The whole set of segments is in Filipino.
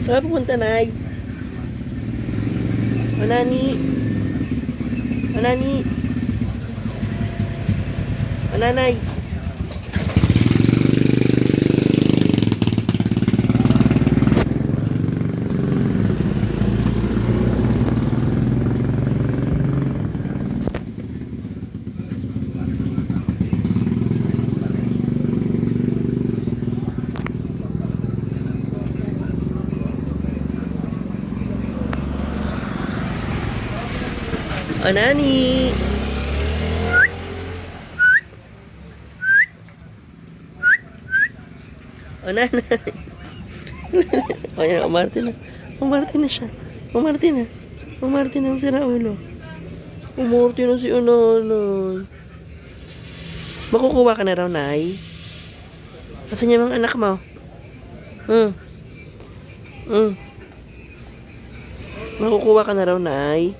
Saan pupunta, Nay? O, Nani? O, Nani? O, Nanay? O, Nani? O, Nanay? O, yan, umarte na. Umarte na siya. Umarte na. Umarte na ang sira ulo. Umarte na si Ananay. Makukuha ka na raw, Nay. Asan niya mga anak mo? Hmm. Hmm. Makukuha ka na raw, Nay.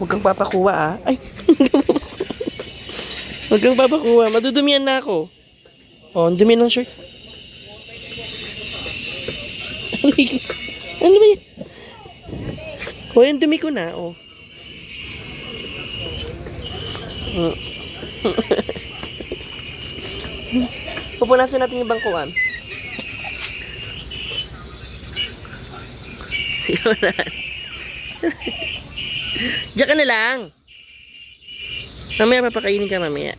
Huwag kang papakuha, ah. Ay! Huwag kang papakuha. Madudumihan na ako. Oh, ang dumi ng shirt. ano ba yan? Oh, yung dumi ko na, oh. Pupunasan natin yung bangkuan. Sino na? Diyan ka na lang. Mamaya papakainin ka mamaya.